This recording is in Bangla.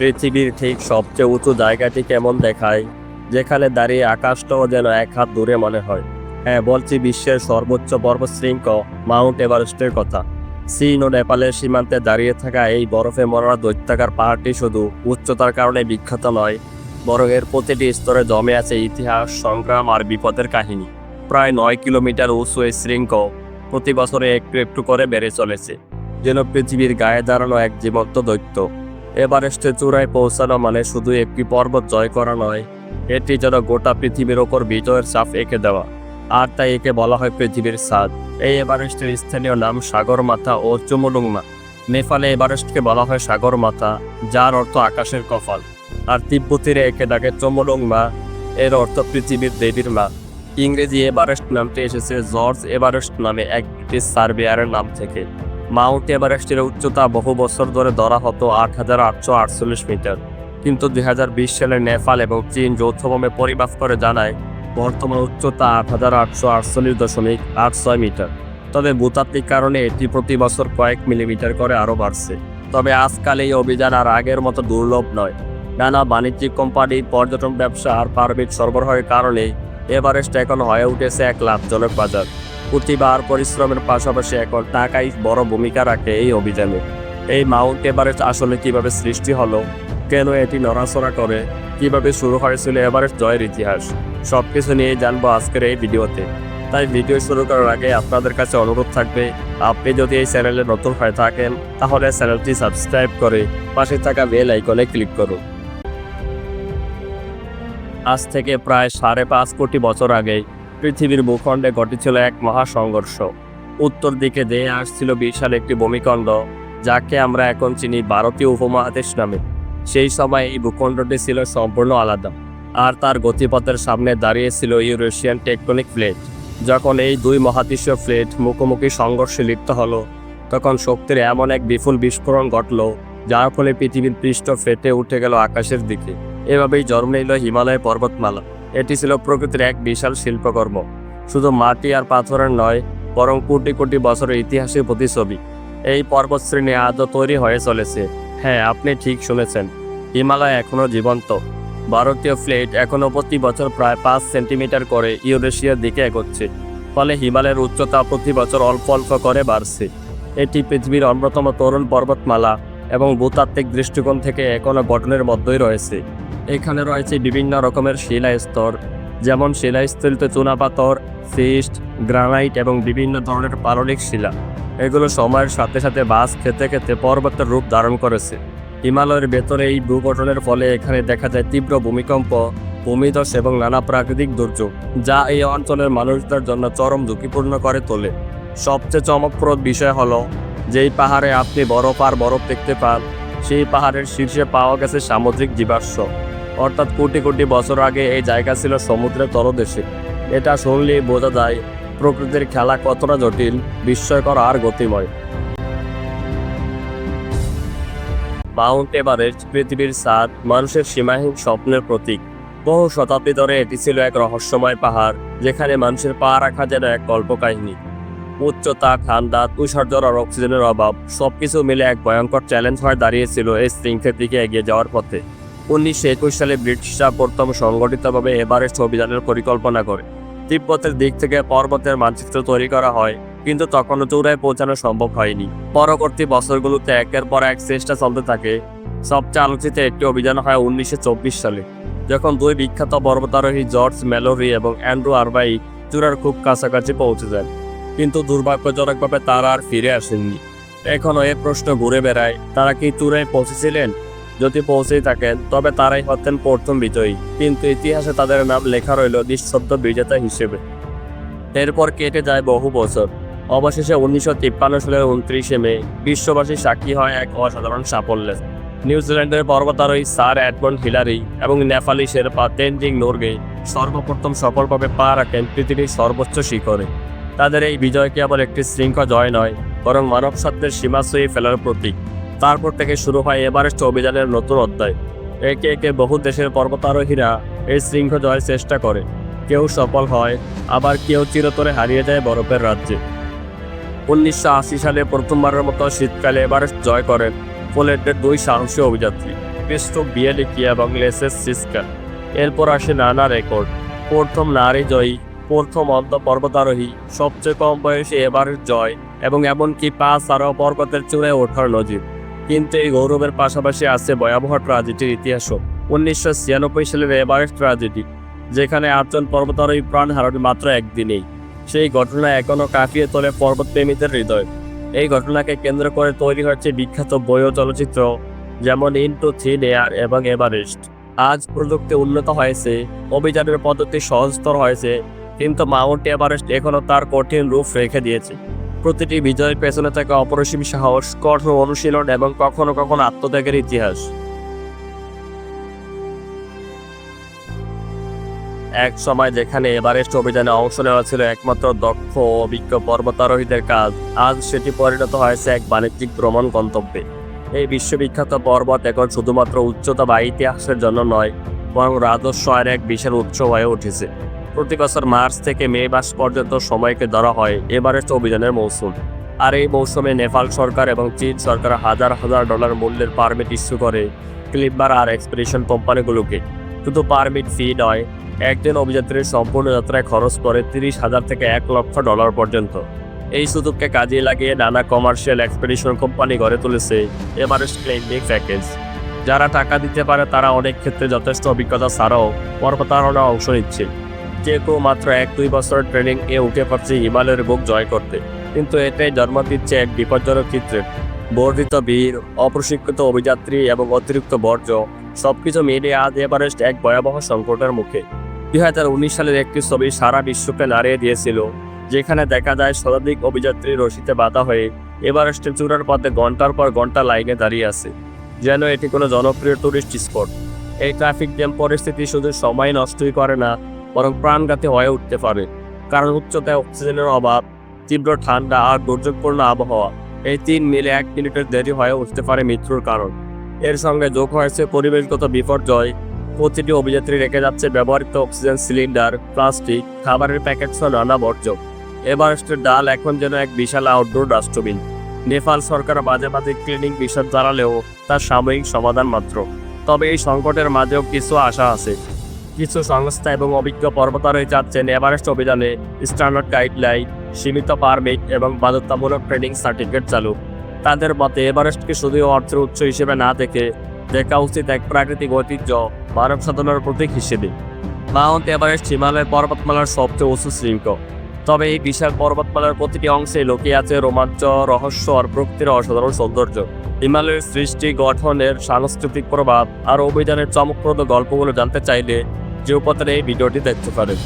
পৃথিবীর ঠিক সবচেয়ে উঁচু জায়গাটি কেমন দেখায়? যেখানে দাঁড়িয়ে আকাশটাও যেন এক হাত দূরে মনে হয়। হ্যাঁ বলছি বিশ্বের সর্বোচ্চ পর্বতশৃঙ্গ, মাউন্ট এভারেস্টের কথা। চীন ও নেপালের সীমান্তে দাঁড়িয়ে থাকা এই বরফে মরা দৈত্যাকার পাহাড়টি শুধু উচ্চতার কারণে বিখ্যাত নয়, বরং এর প্রতিটি স্তরে জমে আছে ইতিহাস, সংগ্রাম আর বিপদের কাহিনী। প্রায় নয় কিলোমিটার উঁচু এই শৃঙ্গ প্রতি বছরে একটু একটু করে বেড়ে চলেছে, যেন পৃথিবীর গায়ে দাঁড়ানো এক জীবন্ত দৈত্য। এভারেস্টের চূড়ায় পৌঁছানো মানে শুধু একটি পর্বত জয় করা নয়, এটি যেন গোটা পৃথিবীর ওপর বিজয়ের চাপ এঁকে দেওয়া। আর তাই একে বলা হয় পৃথিবীর স্বাদ। এই এভারেস্টের স্থানীয় নাম সাগর মাথা ও চুমুলুংমা। নেপালে এভারেস্টকে বলা হয় সাগর মাথা যার অর্থ আকাশের কপাল। আর তিব্বতীরে একে ডাকে চমলুংমা, এর অর্থ পৃথিবীর দেবীর মা। ইংরেজি এভারেস্ট নামটি এসেছে জর্জ এভারেস্ট নামে এক ব্রিটিশ সার্ভেয়ারের নাম থেকে। মাউন্ট এভারেস্টের উচ্চতা বহু বছর ধরে ধরা হতো আট হাজার আটশো আটচল্লিশ মিটার। কিন্তু দু হাজার বিশ সালে নেপাল এবং চীন যৌথভাবে পরিমাপ করে জানায়, বর্তমান উচ্চতা আট হাজার আটশো আটচল্লিশ দশমিক আট ছয় মিটার। তবে ভূতাত্ত্বিক কারণে এটি প্রতি বছর কয়েক মিলিমিটার করে আরও বাড়ছে। তবে আজকাল এই অভিযান আর আগের মতো দুর্লভ নয়। নানা বাণিজ্যিক কোম্পানি, পর্যটন ব্যবসা আর পারমিট সরবরাহের কারণে এভারেস্ট এখন হয়ে উঠেছে এক লাভজনক বাজার। প্রতিভা আর পরিশ্রমের পাশাপাশি এখন টাকাই বড় ভূমিকা রাখে এই অভিযানে। এই মাউন্ট এভারেস্ট আসলে কীভাবে সৃষ্টি হলো? কেন এটি নড়াচড়া করে? কীভাবে শুরু হয়েছিল এভারেস্ট জয়ের ইতিহাস? সব কিছু নিয়ে জানব আজকের এই ভিডিওতে। তাই ভিডিও শুরু করার আগে আপনাদের কাছে অনুরোধ থাকবে, আপনি যদি এই চ্যানেলে নতুন হয়ে থাকেন, তাহলে চ্যানেলটি সাবস্ক্রাইব করে পাশে থাকা বেল আইকনে ক্লিক করুন। আজ থেকে প্রায় সাড়ে পাঁচ কোটি বছর আগে পৃথিবীর ভূখণ্ডে ঘটেছিল এক মহাসংঘর্ষ। উত্তর দিকে দেয়ে আসছিল বিশাল একটি ভূমিখণ্ড যাকে আমরা এখন চিনি ভারতীয় উপমহাদেশ নামে। সেই সময় এই ভূখণ্ডটি ছিল সম্পূর্ণ আলাদা, আর তার গতিপথের সামনে দাঁড়িয়েছিল ইউরেশিয়ান টেকটনিক প্লেট যখন এই দুই মহাদেশীয় প্লেট মুখোমুখি সংঘর্ষে লিপ্ত হলো, তখন শক্তির এমন এক বিপুল বিস্ফোরণ ঘটল, যার ফলে পৃথিবীর পৃষ্ঠ ফেটে উঠে গেল আকাশের দিকে। এভাবেই জন্ম নিল হিমালয় পর্বতমালা। এটি ছিল প্রকৃতির এক বিশাল শিল্পকর্ম। শুধু মাটি আর পাথরের নয়, বরং কোটি কোটি বছরের ইতিহাসের প্রতিছবি এই পর্বতশ্রেণী আজও তৈরি হয়ে চলেছে। হ্যাঁ আপনি ঠিক শুনেছেন। হিমালয় এখনও জীবন্ত। ভারতীয় ফ্লেট এখনও প্রতি বছর প্রায় পাঁচ সেন্টিমিটার করে ইউরেশিয়ার দিকে এগোচ্ছে। ফলে হিমালয়ের উচ্চতা প্রতি বছর অল্প অল্প করে বাড়ছে। এটি পৃথিবীর অন্যতম তরুণ পর্বতমালা এবং ভূতাত্ত্বিক দৃষ্টিকোণ থেকে এখনও গঠনের মধ্যেই রয়েছে। এখানে রয়েছে বিভিন্ন রকমের শিলা স্তর, যেমন শিলাস্তরিত চুনাপাথর সিস্ট গ্রানাইট এবং বিভিন্ন ধরনের পাললিক শিলা। এগুলো সময়ের সাথে সাথে বাস খেতে খেতে পর্বতের রূপ ধারণ করেছে। হিমালয়ের ভেতরে এই ভূগঠনের ফলে এখানে দেখা যায় তীব্র ভূমিকম্প, ভূমিধস এবং নানা প্রাকৃতিক দুর্যোগ, যা এই অঞ্চলের মানুষদের জন্য চরম ঝুঁকিপূর্ণ করে তোলে। সবচেয়ে চমকপ্রদ বিষয় হলো, যেই পাহাড়ে আপনি বরফ আর বরফ দেখতে পান, সেই পাহাড়ের শীর্ষে পাওয়া গেছে সামুদ্রিক জীবাশ্ম। অর্থাৎ কোটি কোটি বছর আগে এই জায়গা ছিল সমুদ্রের তলদেশে। এটা শুনলেই বোঝা যায় প্রকৃতির খেলা কতটা জটিল, বিস্ময়কর আর গতিময়। মাউন্ট এভারেস্ট পৃথিবীর সাত মানুষের সীমাহীন স্বপ্নের প্রতীক। বহু শতাব্দী ধরে এটি ছিল এক রহস্যময় পাহাড়, যেখানে মানুষের পা রাখা যেন এক কল্পকাহিনী। উচ্চতা ঠান্ডা তুষারঝড় আর অক্সিজেনের অভাব, সবকিছু মিলে এক ভয়ঙ্কর চ্যালেঞ্জ হয়ে দাঁড়িয়েছিল এই শৃঙ্খের দিকে এগিয়ে যাওয়ার পথে। উনিশশো একুশ সালে ব্রিটিশরা প্রথম সংগঠিতভাবে এভারেস্ট অভিযানের পরিকল্পনা করে। তিব্বতের দিক থেকে পর্বতের মানচিত্র তৈরি করা হয়, কিন্তু তখনও চূড়ায় পৌঁছানো সম্ভব হয়নি। পরবর্তী বছরগুলোতে একের পর এক চেষ্টা চলতে থাকে। সবচেয়ে আলোচিত একটি অভিযান হয় উনিশশো চব্বিশ সালে, যখন দুই বিখ্যাত পর্বতারোহী জর্জ মেলোরি এবং অ্যান্ড্রু আরবাই চূড়ার খুব কাছাকাছি পৌঁছে যান, কিন্তু দুর্ভাগ্যজনকভাবে তারা আর ফিরে আসেননি। এখনও এ প্রশ্ন ঘুরে বেড়ায়, তারা কি চূড়ায় পৌঁছেছিলেন? যদি পৌঁছেই থাকেন, তবে তারাই হতেন প্রথম বিজয়ী। কিন্তু ইতিহাসে তাদের নাম লেখা রইল নিঃশব্দ বিজেতা হিসেবে। এরপর কেটে যায় বহু বছর। অবশেষে উনিশশো তিপ্পান্ন সালের উনত্রিশে মে, বিশ্ববাসী সাক্ষী হয় এক অসাধারণ সাফল্যের নিউজিল্যান্ডের পর্বতারোহী স্যার অ্যাডমন্ড হিলারি এবং নেপালি শেরপা তেনজিং নোরগে সর্বপ্রথম সফলভাবে পা রাখেন পৃথিবীর সর্বোচ্চ শিখরে। তাদের এই বিজয় কেবল একটি শৃঙ্খল জয় নয়, বরং মানব সত্ত্বের সীমা ছুঁয়ে ফেলার প্রতীক। তারপর থেকে শুরু হয় এভারেস্ট অভিযানের নতুন অধ্যায়। একে একে বহু দেশের পর্বতারোহীরা এই শৃঙ্খ জয়ের চেষ্টা করে। কেউ সফল হয়, আবার কেউ চিরতরে হারিয়ে যায় বরফের রাজ্যে। উনিশশো আশি সালে প্রথমবারের মতো শীতকালে এভারেস্ট জয় করেন পোল্যান্ডের দুই সাহসী অভিযাত্রী ক্রিস্টো বিয়েলিকি এবং লেসেস সিস্কার। এরপর আসে নানা রেকর্ড। প্রথম নারী জয়ী, প্রথম অন্ত পর্বতারোহী, সবচেয়ে কম বয়সে এবারের জয় এবং এমনকি পাঁচ আরও পর্বতের চূড়ায় ওঠার নজির। কিন্তু এই গৌরবের পাশাপাশি আছে ভয়াবহ ট্রাজেডির ইতিহাসও। উনিশশো ছিয়ানব্বই সালের এভারেস্ট ট্রাজেডি যেখানে আটজন পর্বতারোহী প্রাণ হারান মাত্র একদিনেই। সেই ঘটনা এখনও কাঁপিয়ে তোলে পর্বতপ্রেমীদের হৃদয়। এই ঘটনাকে কেন্দ্র করে তৈরি হচ্ছে বিখ্যাত বই ও চলচ্চিত্র, যেমন ইনটু থিন এয়ার এবং এভারেস্ট। আজ প্রযুক্তি উন্নত হয়েছে, অভিযানের পদ্ধতি সহজতর হয়েছে, কিন্তু মাউন্ট এভারেস্ট এখনও তার কঠিন রূপ রেখে দিয়েছে। প্রতিটি বিজয়ের পেছনে থাকে অপরিসীম সাহস, কঠোর অনুশীলন এবং কখনো কখনো আত্মত্যাগের ইতিহাস। এক সময় যেখানে এভারেস্ট অভিযানে অংশ নেওয়া ছিল একমাত্র দক্ষ ও অভিজ্ঞ পর্বতারোহীদের কাজ, আজ সেটি পরিণত হয়েছে এক বাণিজ্যিক ভ্রমণ গন্তব্যে। এই বিশ্ববিখ্যাত পর্বত এখন শুধুমাত্র উচ্চতা বা ইতিহাসের জন্য নয়, বরং রাজস্ব এক বিশাল উৎস হয়ে উঠেছে। প্রতি বছর মার্চ থেকে মে মাস পর্যন্ত সময়কে ধরা হয় এভারেস্ট অভিযানের মৌসুম। আর এই মৌসুমে নেপাল সরকার এবং চীন সরকার হাজার হাজার ডলার মূল্যের পারমিট ইস্যু করে ক্লিপবার আর এক্সপিডিশন কোম্পানিগুলোকে। শুধু পারমিট ফি নয় একজন অভিযাত্রীর সম্পূর্ণ যাত্রায় খরচ করে তিরিশ হাজার থেকে এক লক্ষ ডলার পর্যন্ত। এই সুযোগকে কাজে লাগিয়ে নানা কমার্শিয়াল এক্সপিডিশন কোম্পানি গড়ে তুলেছে এভারেস্ট ক্লাইম্বিং প্যাকেজ। যারা টাকা দিতে পারে, তারা অনেক ক্ষেত্রে যথেষ্ট অভিজ্ঞতা ছাড়াও পর্বতারোহণে অংশ নিচ্ছে। যে মাত্র এক দুই বছরের ট্রেনিং এ উঠে পারছে হিমালয়ের বুক জয় করতে। কিন্তু এটাই জন্ম দিচ্ছে এক বিপজ্জনক চিত্রের বর্ধিত বীর, অপ্রশিক্ষিত অভিযাত্রী এবং অতিরিক্ত বর্জ্য সবকিছু মিলিয়ে আজ এভারেস্ট এক ভয়াবহ সংকটের মুখে। দুই হাজার উনিশ সালের একটি ছবি সারা বিশ্বকে নাড়িয়ে দিয়েছিল, যেখানে দেখা যায় শতাধিক অভিযাত্রী রশিতে বাধা হয়ে এভারেস্টের চূড়ার পথে ঘণ্টার পর ঘণ্টা লাইনে দাঁড়িয়ে আছে। যেন এটি কোনো জনপ্রিয় টুরিস্ট স্পট এই ট্রাফিক জ্যাম পরিস্থিতি শুধু সময় নষ্টই করে না বরং প্রাণঘাতী হয়ে উঠতে পারে। কারণ উচ্চতায় অক্সিজেনের অভাব, তীব্র ঠান্ডা আর দুর্যোগপূর্ণ আবহাওয়া, এই তিন মিলে এক মিনিটের দেরি হয়ে উঠতে পারে মৃত্যুর কারণ। এর সঙ্গে যোগ হয়েছে পরিবেশগত বিপর্যয়, প্রতিটি অভিযাত্রী রেখে যাচ্ছে ব্যবহৃত অক্সিজেন সিলিন্ডার, প্লাস্টিক, খাবারের প্যাকেট সহ নানা বর্জ্য। এভারেস্টের ডাল এখন যেন এক বিশাল আউটডোর ডাস্টবিন। নেপাল সরকার মাঝে মাঝে ক্লিনিং বিষয় জানালেও তার সাময়িক সমাধান মাত্র। তবে এই সংকটের মাঝেও কিছু আশা আছে। কিছু সংস্থা এবং অভিজ্ঞ পর্বতারোহী চাচ্ছেন এভারেস্ট অভিযানে স্ট্যান্ডার্ড গাইডলাইন, সীমিত পারমিট এবং বাধ্যতামূলক ট্রেনিং সার্টিফিকেট চালু। তাদের মতে, এভারেস্টকে শুধু অর্থের উৎস হিসেবে না দেখে দেখা উচিত এক প্রাকৃতিক ঐতিহ্য মানব সাধনার প্রতীক হিসেবে। মাউন্ট এভারেস্ট হিমালয় পর্বতমালার সবচেয়ে উঁচু শৃঙ্গ। তবে এই বিশাল পর্বতমালার প্রতিটি অংশে লুকিয়ে আছে রোমাঞ্চ, রহস্য আর প্রকৃতির অসাধারণ সৌন্দর্য। হিমালয়ের সৃষ্টি, গঠনের সাংস্কৃতিক প্রভাব আর অভিযানের চমকপ্রদ গল্পগুলো জানতে চাইলে যে উপাত্রে এই ভিডিওটি দেখতে পারেন।